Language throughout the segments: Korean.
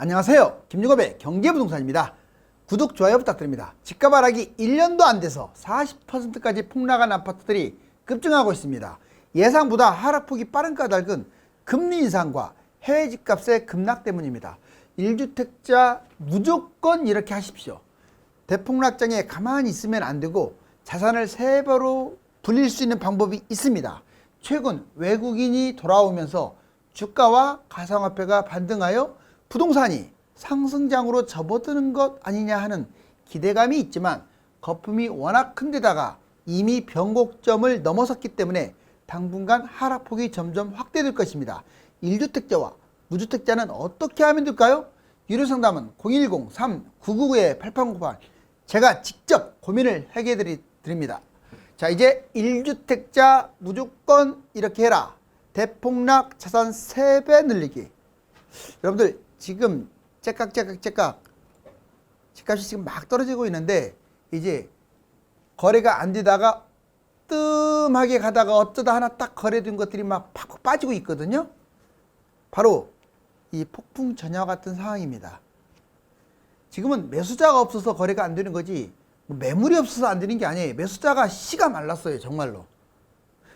안녕하세요. 김유겁의 경제부동산입니다. 구독, 좋아요 부탁드립니다. 집값 하락이 1년도 안 돼서 40%까지 폭락한 아파트들이 급증하고 있습니다. 예상보다 하락폭이 빠른 까닭은 금리 인상과 해외 집값의 급락 때문입니다. 1주택자 무조건 이렇게 하십시오. 대폭락장에 가만히 있으면 안 되고 자산을 세 배로 불릴 수 있는 방법이 있습니다. 최근 외국인이 돌아오면서 주가와 가상화폐가 반등하여 부동산이 상승장으로 접어드는 것 아니냐 하는 기대감이 있지만 거품이 워낙 큰 데다가 이미 변곡점을 넘어섰기 때문에 당분간 하락폭이 점점 확대될 것입니다. 1주택자와 무주택자는 어떻게 하면 될까요? 유료 상담은 010-3999-8898 제가 직접 고민을 해결해 드립니다. 자, 이제 1주택자 무조건 이렇게 해라. 대폭락 자산 3배 늘리기. 여러분들 지금 째깍 째깍 째깍 집값이 지금 막 떨어지고 있는데 이제 거래가 안 되다가 뜸하게 가다가 어쩌다 하나 딱 거래된 것들이 막팍 빠지고 있거든요. 바로 이 폭풍 전야 같은 상황입니다. 지금은 매수자가 없어서 거래가 안 되는 거지 뭐 매물이 없어서 안 되는 게 아니에요. 매수자가 씨가 말랐어요. 정말로.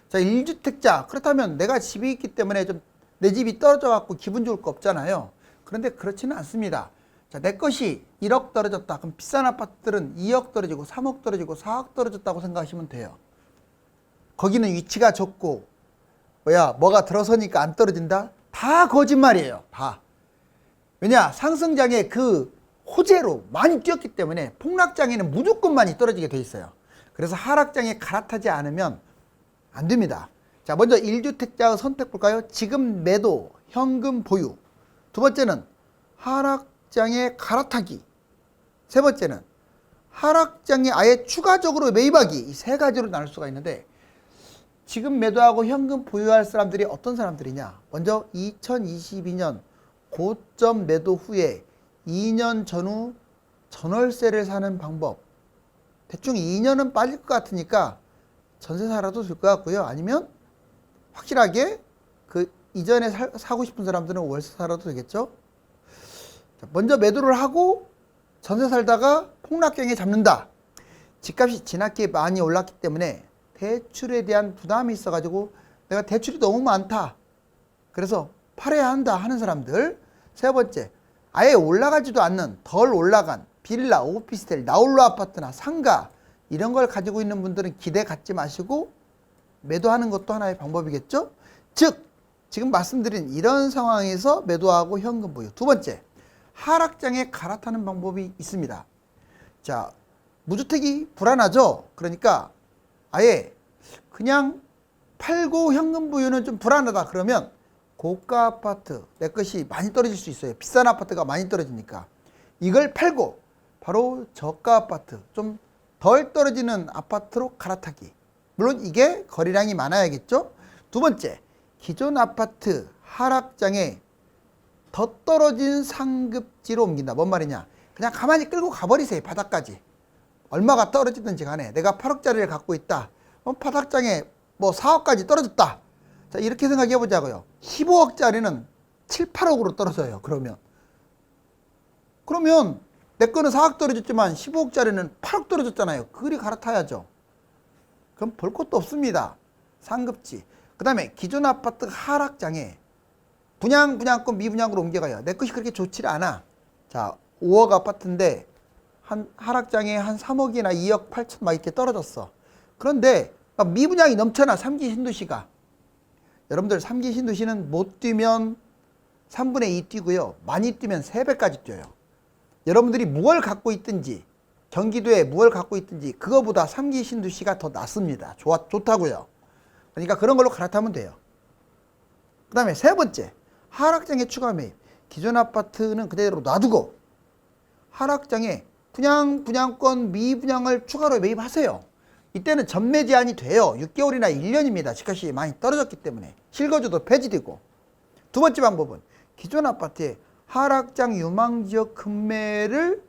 자, 1주택자. 그렇다면 내가 집이 있기 때문에 좀 내 집이 떨어져 갖고 기분 좋을 거 없잖아요. 그런데 그렇지는 않습니다. 자, 내 것이 1억 떨어졌다. 그럼 비싼 아파트들은 2억 떨어지고 3억 떨어지고 4억 떨어졌다고 생각하시면 돼요. 거기는 위치가 좋고 뭐야 뭐가 들어서니까 안 떨어진다? 다 거짓말이에요. 다. 왜냐 상승장에 그 호재로 많이 뛰었기 때문에 폭락장에는 무조건 많이 떨어지게 돼 있어요. 그래서 하락장에 갈아타지 않으면 안 됩니다. 자, 먼저 1주택자 선택 볼까요? 지금 매도, 현금 보유. 두 번째는 하락장에 갈아타기. 세 번째는 하락장에 아예 추가적으로 매입하기. 이 세 가지로 나눌 수가 있는데 지금 매도하고 현금 보유할 사람들이 어떤 사람들이냐? 먼저 2022년 고점 매도 후에 2년 전후 전월세를 사는 방법. 대충 2년은 빠질 것 같으니까 전세 살아도 될 것 같고요. 아니면 확실하게 그 이전에 살, 사고 싶은 사람들은 월세 살아도 되겠죠. 자, 먼저 매도를 하고 전세 살다가 폭락경에 잡는다. 집값이 지나게 많이 올랐기 때문에 대출에 대한 부담이 있어가지고 내가 대출이 너무 많다. 그래서 팔아야 한다 하는 사람들. 세 번째, 아예 올라가지도 않는 덜 올라간 빌라, 오피스텔, 나홀로 아파트나 상가 이런 걸 가지고 있는 분들은 기대 갖지 마시고 매도하는 것도 하나의 방법이겠죠. 즉 지금 말씀드린 이런 상황에서 매도하고 현금 보유. 두 번째, 하락장에 갈아타는 방법이 있습니다. 자, 무주택이 불안하죠. 그러니까 아예 그냥 팔고 현금 보유는 좀 불안하다 그러면 고가 아파트 내 것이 많이 떨어질 수 있어요. 비싼 아파트가 많이 떨어지니까 이걸 팔고 바로 저가 아파트 좀 덜 떨어지는 아파트로 갈아타기. 물론 이게 거래량이 많아야겠죠. 두 번째 기존 아파트 하락장에 더 떨어진 상급지로 옮긴다. 뭔 말이냐? 그냥 가만히 끌고 가버리세요. 바닥까지. 얼마가 떨어지든지 간에 내가 8억짜리를 갖고 있다. 어, 바닥장에 뭐 4억까지 떨어졌다. 자, 이렇게 생각해 보자고요. 15억짜리는 7, 8억으로 떨어져요. 그러면. 그러면 내 거는 4억 떨어졌지만 15억짜리는 8억 떨어졌잖아요. 그리 갈아타야죠. 그럼 볼 것도 없습니다. 상급지. 그 다음에 기존 아파트 하락장에 분양, 분양권 미분양으로 옮겨가요. 내 것이 그렇게 좋지 않아. 자, 5억 아파트인데 한 하락장에 한 3억이나 2억 8천 막 이렇게 떨어졌어. 그런데 막 미분양이 넘쳐나 3기 신도시가. 여러분들 3기 신도시는 못 뛰면 3분의 2 뛰고요. 많이 뛰면 3배까지 뛰어요. 여러분들이 무엇을 갖고 있든지 경기도에 무엇을 갖고 있든지 그거보다 3기 신도시가 더 낫습니다. 좋아, 좋다고요. 그러니까 그런 걸로 갈아타면 돼요. 그 다음에 세 번째 하락장에 추가 매입. 기존 아파트는 그대로 놔두고 하락장에 분양, 분양권, 미분양을 추가로 매입하세요. 이때는 전매 제한이 돼요. 6개월이나 1년입니다. 집값이 많이 떨어졌기 때문에. 실거주도 폐지되고. 두 번째 방법은 기존 아파트에 하락장 유망지역 금매를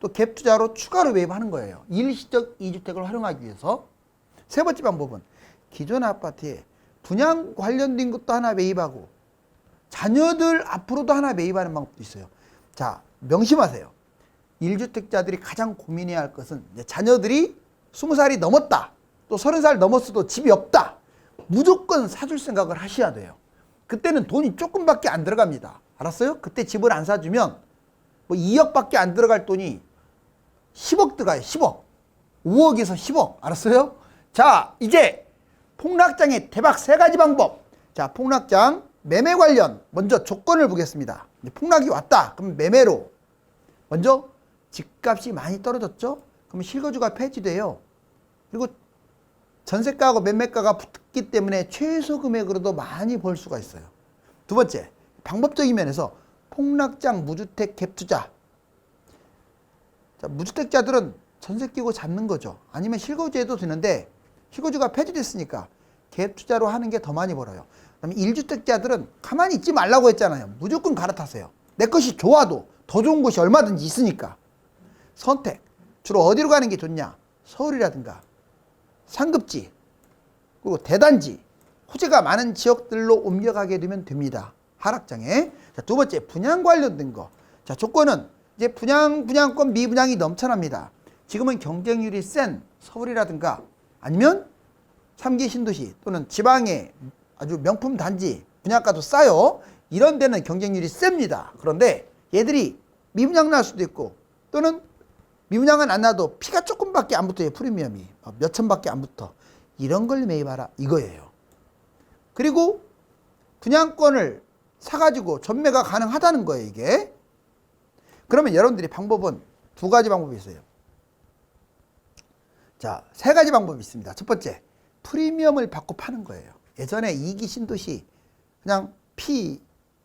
또 갭 투자로 추가로 매입하는 거예요. 일시적 이주택을 활용하기 위해서. 세 번째 방법은 기존 아파트에 분양 관련된 것도 하나 매입하고 자녀들 앞으로도 하나 매입하는 방법도 있어요. 자, 명심하세요. 1주택자들이 가장 고민해야 할 것은 자녀들이 20살이 넘었다. 또 30살 넘었어도 집이 없다. 무조건 사줄 생각을 하셔야 돼요. 그때는 돈이 조금밖에 안 들어갑니다. 알았어요? 그때 집을 안 사주면 뭐 2억밖에 안 들어갈 돈이 10억 들어가요. 10억. 5억에서 10억. 알았어요? 자, 이제 폭락장의 대박 세 가지 방법. 자, 폭락장 매매 관련 먼저 조건을 보겠습니다. 폭락이 왔다. 그럼 매매로 먼저 집값이 많이 떨어졌죠? 그럼 실거주가 폐지돼요. 그리고 전세가하고 매매가가 붙기 때문에 최소 금액으로도 많이 벌 수가 있어요. 두 번째, 방법적인 면에서 폭락장 무주택 갭 투자. 자, 무주택자들은 전세 끼고 잡는 거죠. 아니면 실거주해도 되는데 실거주가 폐지됐으니까 갭 투자로 하는 게 더 많이 벌어요. 그다음에 1주택자들은 가만히 있지 말라고 했잖아요. 무조건 갈아타세요. 내 것이 좋아도 더 좋은 곳이 얼마든지 있으니까. 선택. 주로 어디로 가는 게 좋냐? 서울이라든가 상급지 그리고 대단지 호재가 많은 지역들로 옮겨가게 되면 됩니다. 하락장에. 자, 두 번째 분양 관련된 거. 자, 조건은 이제 분양 분양권 미분양이 넘쳐납니다. 지금은 경쟁률이 센 서울이라든가 아니면 3기 신도시 또는 지방의 아주 명품 단지 분양가도 싸요. 이런 데는 경쟁률이 셉니다. 그런데 얘들이 미분양 날 수도 있고 또는 미분양은 안 나도 피가 조금밖에 안 붙어요. 프리미엄이 어, 몇 천밖에 안 붙어. 이런 걸 매입하라 이거예요. 그리고 분양권을 사가지고 전매가 가능하다는 거예요. 이게. 그러면 여러분들이 방법은 두 가지 방법이 있어요. 자, 세 가지 방법이 있습니다. 첫 번째, 프리미엄을 받고 파는 거예요. 예전에 이기 신도시 그냥 피한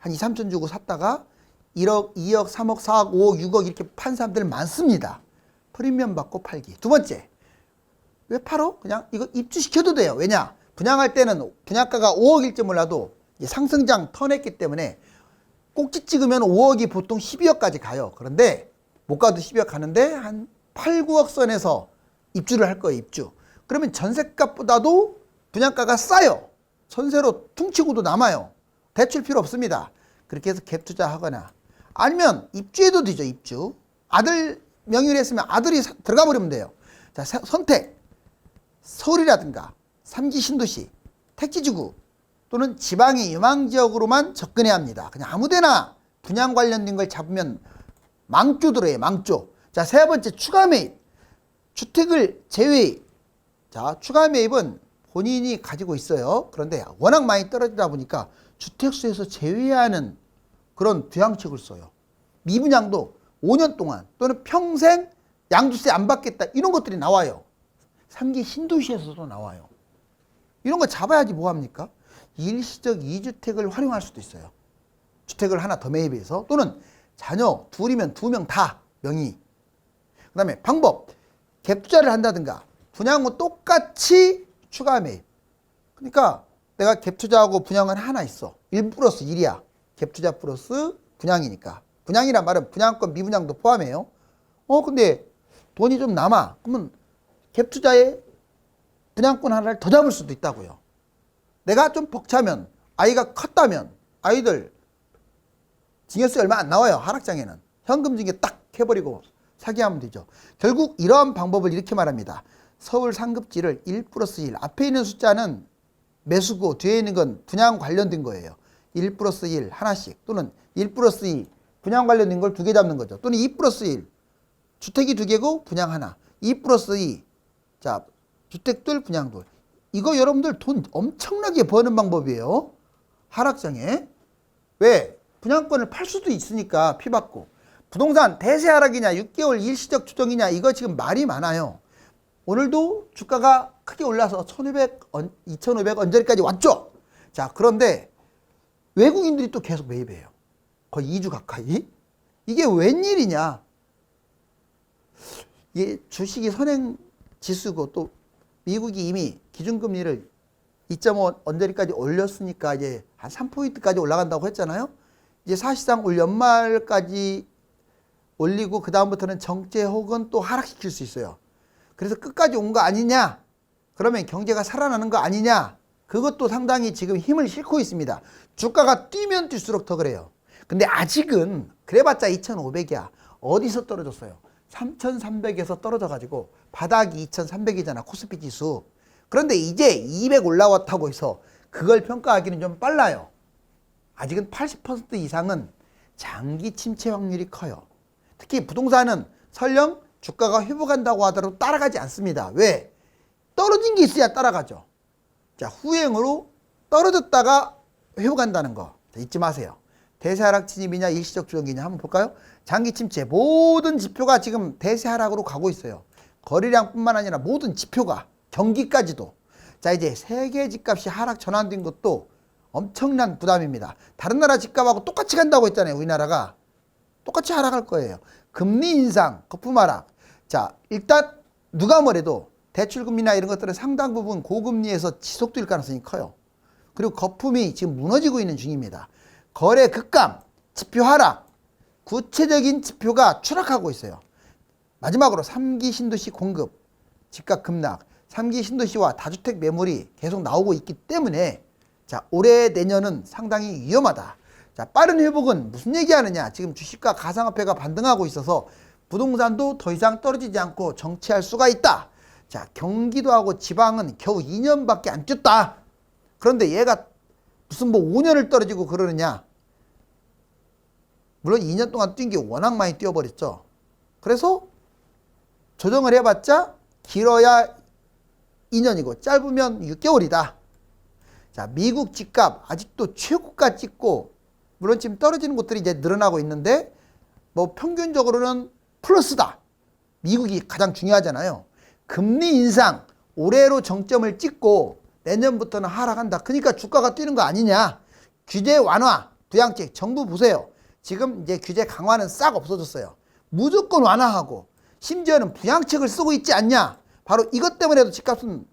2, 3천 주고 샀다가 1억, 2억, 3억, 4억, 5억, 6억 이렇게 판 사람들 많습니다. 프리미엄 받고 팔기. 두 번째, 왜 팔어? 그냥 이거 입주시켜도 돼요. 왜냐? 분양할 때는 분양가가 5억일지 몰라도 상승장 터냈기 때문에 꼭지 찍으면 5억이 보통 12억까지 가요. 그런데 못 가도 12억 가는데 한 8, 9억 선에서 입주를 할 거예요. 입주. 그러면 전세값보다도 분양가가 싸요. 전세로 퉁치고도 남아요. 대출 필요 없습니다. 그렇게 해서 갭 투자하거나 아니면 입주해도 되죠. 입주. 아들 명의로 했으면 아들이 사- 들어가 버리면 돼요. 자, 사- 선택. 서울이라든가 삼기 신도시, 택지지구 또는 지방의 유망 지역으로만 접근해야 합니다. 그냥 아무데나 분양 관련된 걸 잡으면 망조 들어요. 망조. 자, 세 번째 추가 매입. 주택을 제외. 자, 추가 매입은 본인이 가지고 있어요. 그런데 워낙 많이 떨어지다 보니까 주택수에서 제외하는 그런 부양책을 써요. 미분양도 5년 동안 또는 평생 양도세 안 받겠다 이런 것들이 나와요. 3기 신도시에서도 나와요. 이런 거 잡아야지 뭐합니까? 일시적 2주택을 활용할 수도 있어요. 주택을 하나 더 매입해서 또는 자녀 둘이면 두 명 다 명의. 그 다음에 방법. 갭 투자를 한다든가 분양은 똑같이 추가 매입. 그러니까 내가 갭 투자하고 분양은 하나 있어. 1 플러스 1이야. 갭 투자 플러스 분양이니까. 분양이란 말은 분양권 미분양도 포함해요. 어 근데 돈이 좀 남아. 그러면 갭 투자에 분양권 하나를 더 잡을 수도 있다고요. 내가 좀 벅차면 아이가 컸다면 아이들 징여세 얼마 안 나와요. 하락장에는 현금 징여 딱 해버리고 사기하면 되죠. 결국 이러한 방법을 이렇게 말합니다. 서울 상급지를 1 플러스 1 앞에 있는 숫자는 매수고 뒤에 있는 건 분양 관련된 거예요. 1 플러스 1 하나씩 또는 1 플러스 2 분양 관련된 걸 두 개 잡는 거죠. 또는 2 플러스 1 주택이 두 개고 분양 하나 2 플러스 2 자, 주택들 분양들. 이거 여러분들 돈 엄청나게 버는 방법이에요. 하락장에. 왜? 분양권을 팔 수도 있으니까 피받고. 부동산 대세 하락이냐, 6개월 일시적 추정이냐, 이거 지금 말이 많아요. 오늘도 주가가 크게 올라서 1,500, 2,500 언저리까지 왔죠? 자, 그런데 외국인들이 또 계속 매입해요. 거의 2주 가까이. 이게 웬일이냐? 이게 주식이 선행 지수고 또 미국이 이미 기준금리를 2.5 언저리까지 올렸으니까 이제 한 3포인트까지 올라간다고 했잖아요. 이제 사실상 올 연말까지 올리고 그 다음부터는 정체 혹은 또 하락시킬 수 있어요. 그래서 끝까지 온 거 아니냐? 그러면 경제가 살아나는 거 아니냐? 그것도 상당히 지금 힘을 싣고 있습니다. 주가가 뛰면 뛸수록 더 그래요. 근데 아직은 그래봤자 2,500이야. 어디서 떨어졌어요? 3,300에서 떨어져가지고 바닥이 2,300이잖아. 코스피 지수. 그런데 이제 200 올라왔다고 해서 그걸 평가하기는 좀 빨라요. 아직은 80% 이상은 장기 침체 확률이 커요. 특히 부동산은 설령 주가가 회복한다고 하더라도 따라가지 않습니다. 왜? 떨어진 게 있어야 따라가죠. 자, 후행으로 떨어졌다가 회복한다는 거 자, 잊지 마세요. 대세 하락 진입이냐 일시적 조정기냐 한번 볼까요? 장기 침체 모든 지표가 지금 대세 하락으로 가고 있어요. 거래량뿐만 아니라 모든 지표가 경기까지도 자 이제 세계 집값이 하락 전환된 것도 엄청난 부담입니다. 다른 나라 집값하고 똑같이 간다고 했잖아요. 우리나라가 똑같이 하락할 거예요. 금리 인상, 거품 하락. 자 일단 누가 뭐래도 대출금리나 이런 것들은 상당 부분 고금리에서 지속될 가능성이 커요. 그리고 거품이 지금 무너지고 있는 중입니다. 거래 급감, 지표 하락, 구체적인 지표가 추락하고 있어요. 마지막으로 3기 신도시 공급, 집값 급락, 3기 신도시와 다주택 매물이 계속 나오고 있기 때문에 자, 올해 내년은 상당히 위험하다. 자, 빠른 회복은 무슨 얘기하느냐? 지금 주식과 가상화폐가 반등하고 있어서 부동산도 더 이상 떨어지지 않고 정체할 수가 있다. 자, 경기도하고 지방은 겨우 2년밖에 안 뛰었다. 그런데 얘가 무슨 뭐 5년을 떨어지고 그러느냐? 물론 2년 동안 뛴 게 워낙 많이 뛰어버렸죠. 그래서 조정을 해봤자 길어야 2년이고 짧으면 6개월이다. 자, 미국 집값 아직도 최고가 찍고 물론 지금 떨어지는 곳들이 이제 늘어나고 있는데 뭐 평균적으로는 플러스다. 미국이 가장 중요하잖아요. 금리 인상 올해로 정점을 찍고 내년부터는 하락한다. 그러니까 주가가 뛰는 거 아니냐? 규제 완화, 부양책 정부 보세요. 지금 이제 규제 강화는 싹 없어졌어요. 무조건 완화하고 심지어는 부양책을 쓰고 있지 않냐? 바로 이것 때문에도 집값은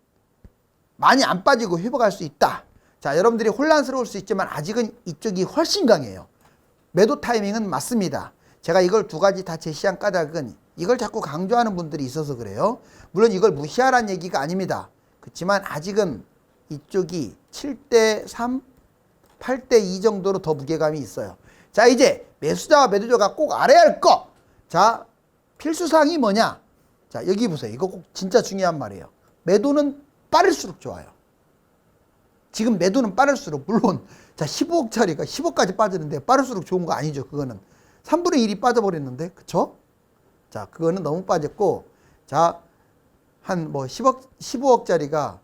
많이 안 빠지고 회복할 수 있다. 자, 여러분들이 혼란스러울 수 있지만 아직은 이쪽이 훨씬 강해요. 매도 타이밍은 맞습니다. 제가 이걸 두 가지 다 제시한 까닭은 이걸 자꾸 강조하는 분들이 있어서 그래요. 물론 이걸 무시하라는 얘기가 아닙니다. 그렇지만 아직은 이쪽이 7대 3, 8대 2 정도로 더 무게감이 있어요. 자, 이제 매수자와 매도자가 꼭 알아야 할 거. 자, 필수사항이 뭐냐? 자, 여기 보세요. 이거 꼭 진짜 중요한 말이에요. 매도는 빠를수록 좋아요. 지금 매도는 빠를수록 물론 자 15억짜리가 10억까지 빠지는데 빠를수록 좋은 거 아니죠. 그거는 3분의 1이 빠져버렸는데 그쵸? 자 그거는 너무 빠졌고 자 한 뭐 10억 15억짜리가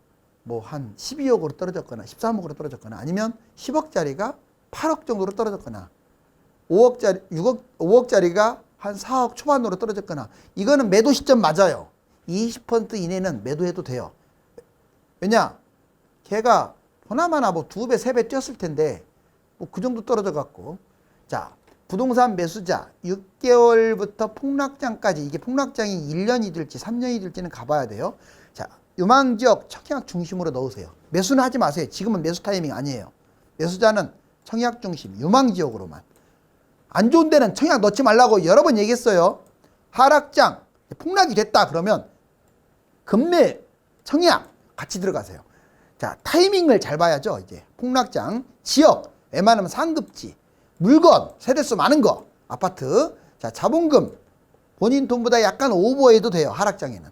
뭐 한 12억으로 떨어졌거나 13억으로 떨어졌거나 아니면 10억짜리가 8억 정도로 떨어졌거나 5억짜리 6억 5억짜리가 한 4억 초반으로 떨어졌거나 이거는 매도 시점 맞아요. 20% 이내는 매도해도 돼요. 왜냐? 걔가 보나마나 뭐 두 배, 세 배 뛰었을 텐데 뭐 그 정도 떨어져 갖고 자 부동산 매수자 6개월부터 폭락장까지 이게 폭락장이 1년이 될지 3년이 될지는 가봐야 돼요. 자 유망 지역 청약 중심으로 넣으세요. 매수는 하지 마세요. 지금은 매수 타이밍 아니에요. 매수자는 청약 중심 유망 지역으로만 안 좋은 데는 청약 넣지 말라고 여러 번 얘기했어요. 하락장 폭락이 됐다 그러면 금매 청약 같이 들어가세요. 자, 타이밍을 잘 봐야죠. 이제 폭락장, 지역, 웬만하면 상급지, 물건, 세대수 많은 거, 아파트. 자, 자본금, 본인 돈보다 약간 오버해도 돼요. 하락장에는.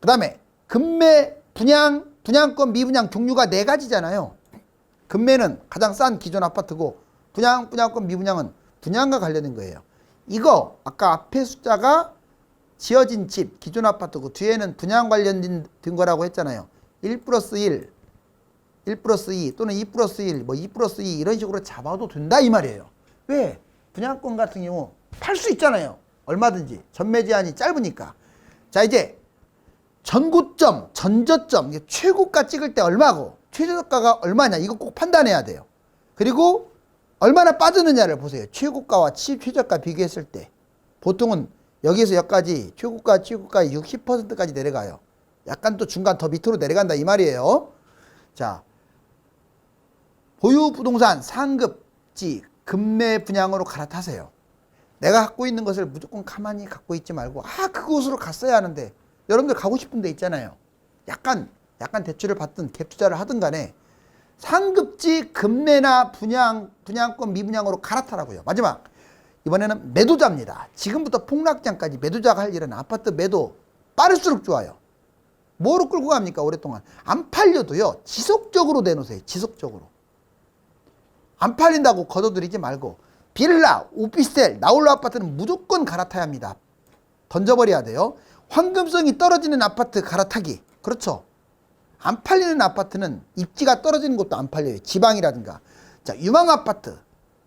그 다음에 금매, 분양, 분양권, 미분양 종류가 네 가지잖아요. 금매는 가장 싼 기존 아파트고 분양, 분양권, 미분양은 분양과 관련된 거예요. 이거 아까 앞에 숫자가 지어진 집, 기존 아파트고 뒤에는 분양 관련된 거라고 했잖아요. 1 플러스 1, 1 플러스 2 또는 2 플러스 1, 뭐2 플러스 2 이런 식으로 잡아도 된다 이 말이에요. 왜? 분양권 같은 경우 팔 수 있잖아요. 얼마든지. 전매 제한이 짧으니까. 자, 이제 전고점, 전저점, 최고가 찍을 때 얼마고 최저가가 얼마냐 이거 꼭 판단해야 돼요. 그리고 얼마나 빠지느냐를 보세요. 최고가와 최저가 비교했을 때 보통은 여기서 여기까지 최고가, 최고가 60%까지 내려가요. 약간 또 중간 더 밑으로 내려간다 이 말이에요. 자, 보유 부동산 상급지 금매 분양으로 갈아타세요. 내가 갖고 있는 것을 무조건 가만히 갖고 있지 말고 아 그곳으로 갔어야 하는데 여러분들 가고 싶은 데 있잖아요. 약간 약간 대출을 받든 갭 투자를 하든 간에 상급지 급매나 분양, 분양권 미분양으로 갈아타라고요. 마지막. 이번에는 매도자입니다. 지금부터 폭락장까지 매도자가 할 일은 아파트 매도 빠를수록 좋아요. 뭐로 끌고 갑니까? 오랫동안. 안 팔려도요. 지속적으로 내놓으세요. 지속적으로. 안 팔린다고 걷어들이지 말고 빌라, 오피스텔, 나홀로 아파트는 무조건 갈아타야 합니다. 던져버려야 돼요. 황금성이 떨어지는 아파트 갈아타기. 그렇죠. 안 팔리는 아파트는 입지가 떨어지는 것도 안 팔려요. 지방이라든가. 자, 유망 아파트,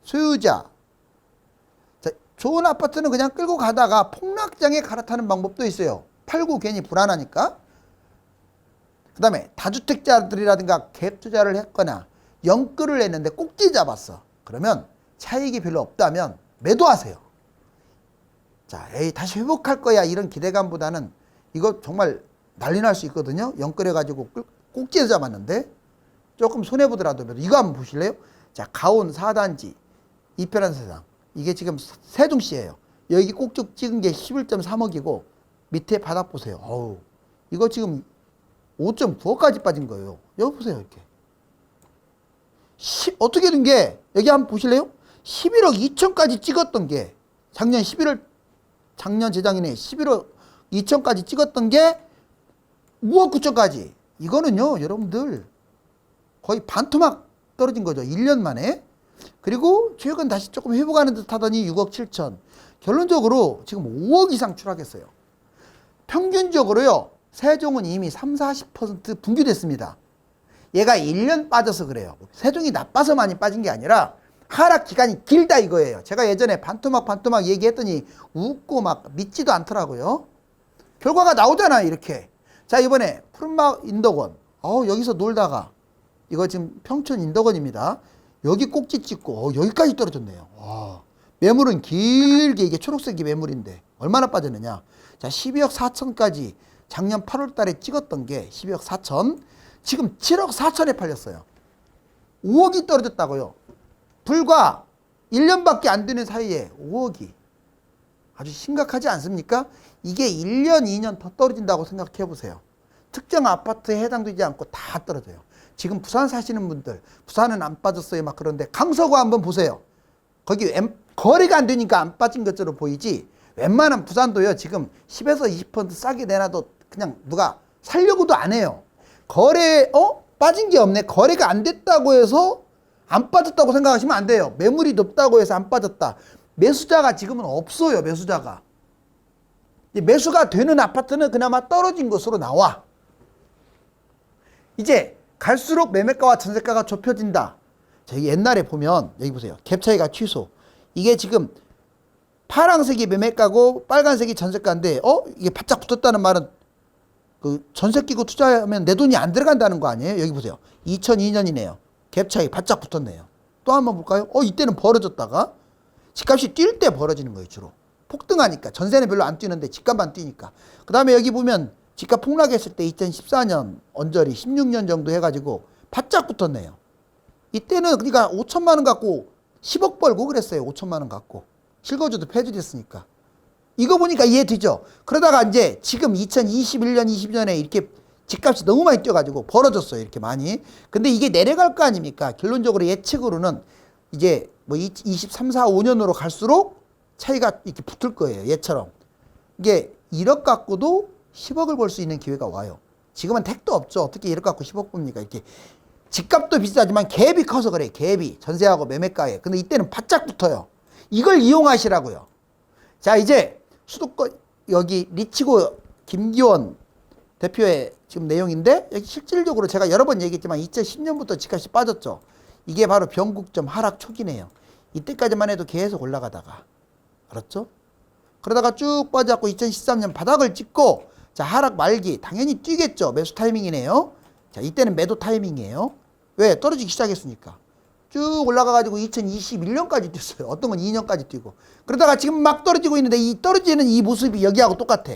소유자. 자, 좋은 아파트는 그냥 끌고 가다가 폭락장에 갈아타는 방법도 있어요. 팔고 괜히 불안하니까. 그 다음에 다주택자들이라든가 갭 투자를 했거나 연끌을 했는데 꼭지 잡았어. 그러면 차익이 별로 없다면 매도하세요. 자, 에이, 다시 회복할 거야. 이런 기대감보다는 이거 정말 난리 날 수 있거든요. 연끌해가지고 끌- 꼭지에 잡았는데 조금 손해보더라도 매도. 이거 한번 보실래요? 자, 가온 4단지, 이편한 세상. 이게 지금 세종시예요. 여기 꼭쭉 찍은 게 11.3억이고 밑에 바닥 보세요. 어우, 이거 지금 5.9억까지 빠진 거예요. 여기 보세요, 이렇게. 10, 어떻게 된 게, 여기 한번 보실래요? 11억 2천까지 찍었던 게, 작년 11월, 작년 재작년에 11억 2천까지 찍었던 게 5억 9천까지. 이거는요, 여러분들, 거의 반토막 떨어진 거죠. 1년 만에. 그리고 최근 다시 조금 회복하는 듯 하더니 6억 7천. 결론적으로 지금 5억 이상 추락했어요. 평균적으로요, 세종은 이미 3, 40% 분규됐습니다. 얘가 1년 빠져서 그래요. 세종이 나빠서 많이 빠진 게 아니라 하락 기간이 길다 이거예요. 제가 예전에 반토막 반토막 얘기했더니 웃고 막 믿지도 않더라고요. 결과가 나오잖아요, 이렇게. 자, 이번에 푸른막 인덕원. 어 여기서 놀다가 이거 지금 평촌 인덕원입니다. 여기 꼭지 찍고 어, 여기까지 떨어졌네요. 와. 매물은 길게 이게 초록색이 매물인데 얼마나 빠졌느냐? 자, 12억 4천까지 작년 8월 달에 찍었던 게 12억 4천. 지금 7억 4천에 팔렸어요. 5억이 떨어졌다고요. 불과 1년밖에 안 되는 사이에 5억이 아주 심각하지 않습니까? 이게 1년, 2년 더 떨어진다고 생각해 보세요. 특정 아파트에 해당되지 않고 다 떨어져요. 지금 부산 사시는 분들, 부산은 안 빠졌어요. 막 그런데 강서구 한번 보세요. 거기 웬- 거래가 안 되니까 안 빠진 것처럼 보이지. 웬만한 부산도요. 지금 10에서 20% 싸게 내놔도 그냥 누가 살려고도 안 해요. 거래 어 빠진 게 없네. 거래가 안 됐다고 해서 안 빠졌다고 생각하시면 안 돼요. 매물이 높다고 해서 안 빠졌다. 매수자가 지금은 없어요. 매수자가. 매수가 되는 아파트는 그나마 떨어진 것으로 나와. 이제 갈수록 매매가와 전세가가 좁혀진다. 저기 옛날에 보면 여기 보세요. 갭 차이가 취소. 이게 지금 파란색이 매매가고 빨간색이 전세가인데 어 이게 바짝 붙었다는 말은 그 전세 끼고 투자하면 내 돈이 안 들어간다는 거 아니에요? 여기 보세요. 2002년이네요. 갭 차이 바짝 붙었네요. 또 한번 볼까요? 어 이때는 벌어졌다가 집값이 뛸 때 벌어지는 거예요 주로. 폭등하니까 전세는 별로 안 뛰는데 집값만 뛰니까. 그 다음에 여기 보면 집값 폭락했을 때 2014년 언저리 16년 정도 해가지고 바짝 붙었네요. 이때는 그러니까 5천만 원 갖고 10억 벌고 그랬어요. 5천만 원 갖고 실거주도 폐지됐으니까. 이거 보니까 이해되죠? 그러다가 이제 지금 2021년, 22년에 이렇게 집값이 너무 많이 뛰어가지고 벌어졌어요. 이렇게 많이. 근데 이게 내려갈 거 아닙니까? 결론적으로 예측으로는 이제 뭐 23, 4, 5년으로 갈수록 차이가 이렇게 붙을 거예요. 얘처럼. 이게 1억 갖고도 10억을 벌 수 있는 기회가 와요. 지금은 택도 없죠. 어떻게 1억 갖고 10억 봅니까? 이렇게. 집값도 비싸지만 갭이 커서 그래. 갭이. 전세하고 매매가에. 근데 이때는 바짝 붙어요. 이걸 이용하시라고요. 자, 이제 수도권 여기 리치고 김기원 대표의 지금 내용인데 여기 실질적으로 제가 여러 번 얘기했지만 2010년부터 집값이 빠졌죠. 이게 바로 변국점 하락 초기네요. 이때까지만 해도 계속 올라가다가 알았죠? 그러다가 쭉 빠져갖고 2013년 바닥을 찍고 자 하락 말기 당연히 뛰겠죠. 매수 타이밍이네요. 자 이때는 매도 타이밍이에요. 왜? 떨어지기 시작했으니까. 쭉 올라가가지고 2021년까지 뛰었어요. 어떤 건 2년까지 뛰고. 그러다가 지금 막 떨어지고 있는데 이 떨어지는 이 모습이 여기하고 똑같아.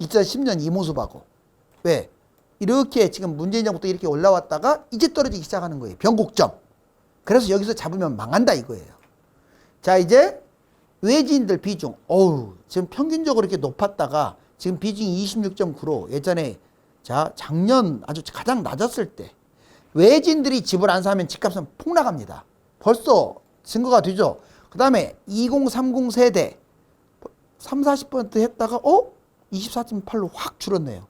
2010년 이 모습하고. 왜? 이렇게 지금 문재인 정부도 이렇게 올라왔다가 이제 떨어지기 시작하는 거예요. 변곡점. 그래서 여기서 잡으면 망한다 이거예요. 자 이제 외지인들 비중. 어우 지금 평균적으로 이렇게 높았다가 지금 비중이 26.9로 예전에 자 작년 아주 가장 낮았을 때 외진들이 집을 안 사면 집값은 폭락합니다. 벌써 증거가 되죠. 그 다음에 2030 세대 3, 40% 했다가 어? 24.8로 확 줄었네요.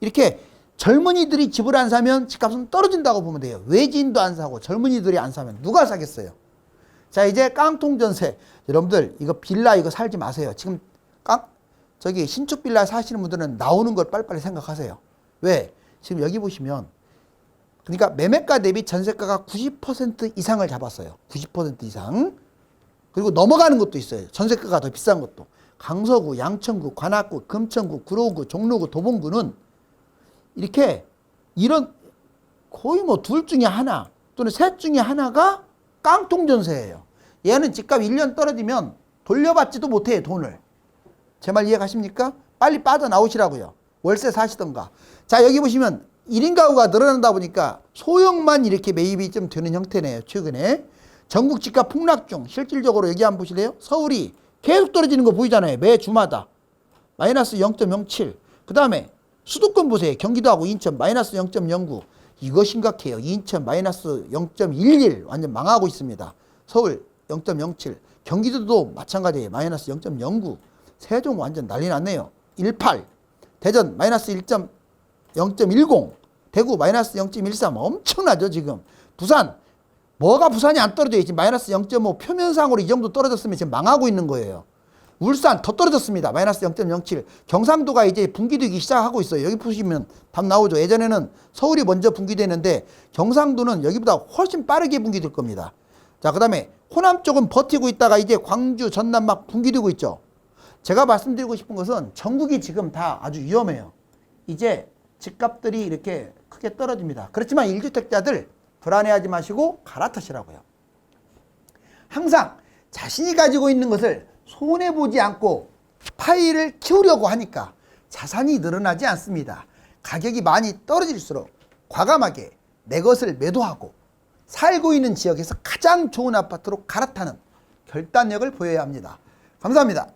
이렇게 젊은이들이 집을 안 사면 집값은 떨어진다고 보면 돼요. 외지인도 안 사고 젊은이들이 안 사면 누가 사겠어요? 자 이제 깡통 전세 여러분들 이거 빌라 이거 살지 마세요. 지금 깡 저기 신축 빌라 사시는 분들은 나오는 걸 빨리빨리 생각하세요. 왜? 지금 여기 보시면 그러니까 매매가 대비 전세가가 90% 이상을 잡았어요. 90% 이상. 그리고 넘어가는 것도 있어요. 전세가가 더 비싼 것도. 강서구, 양천구, 관악구, 금천구, 구로구, 종로구, 도봉구는 이렇게 이런 거의 뭐 둘 중에 하나 또는 셋 중에 하나가 깡통 전세예요. 얘는 집값 1년 떨어지면 돌려받지도 못해요, 돈을. 제 말 이해 가십니까? 빨리 빠져나오시라고요. 월세 사시던가. 자, 여기 보시면 1인 가구가 늘어난다 보니까 소형만 이렇게 매입이 좀 되는 형태네요, 최근에. 전국 집값 폭락 중 실질적으로 여기 한번 보실래요? 서울이 계속 떨어지는 거 보이잖아요. 매 주마다. 마이너스 0.07. 그 다음에 수도권 보세요. 경기도하고 인천 마이너스 0.09. 이거 심각해요. 인천 마이너스 0.11 완전 망하고 있습니다. 서울 0.07. 경기도도 마찬가지예요. 마이너스 0.09. 세종 완전 난리 났네요. 18. 대전 마이너스 1.0.10. 대구 마이너스 0.13. 엄청나죠 지금. 부산 뭐가 부산이 안 떨어져 있지 마이너스 0.5 표면상으로 이 정도 떨어졌으면 지금 망하고 있는 거예요. 울산 더 떨어졌습니다. 마이너스 0.07. 경상도가 이제 분기되기 시작하고 있어요. 여기 보시면 답 나오죠. 예전에는 서울이 먼저 분기되는데 경상도는 여기보다 훨씬 빠르게 분기될 겁니다. 자, 그 다음에 호남 쪽은 버티고 있다가 이제 광주, 전남 막 분기되고 있죠. 제가 말씀드리고 싶은 것은 전국이 지금 다 아주 위험해요. 이제 집값들이 이렇게 크게 떨어집니다. 그렇지만 1주택자들 불안해하지 마시고 갈아타시라고요. 항상 자신이 가지고 있는 것을 손해보지 않고 파이를 키우려고 하니까 자산이 늘어나지 않습니다. 가격이 많이 떨어질수록 과감하게 내 것을 매도하고 살고 있는 지역에서 가장 좋은 아파트로 갈아타는 결단력을 보여야 합니다. 감사합니다.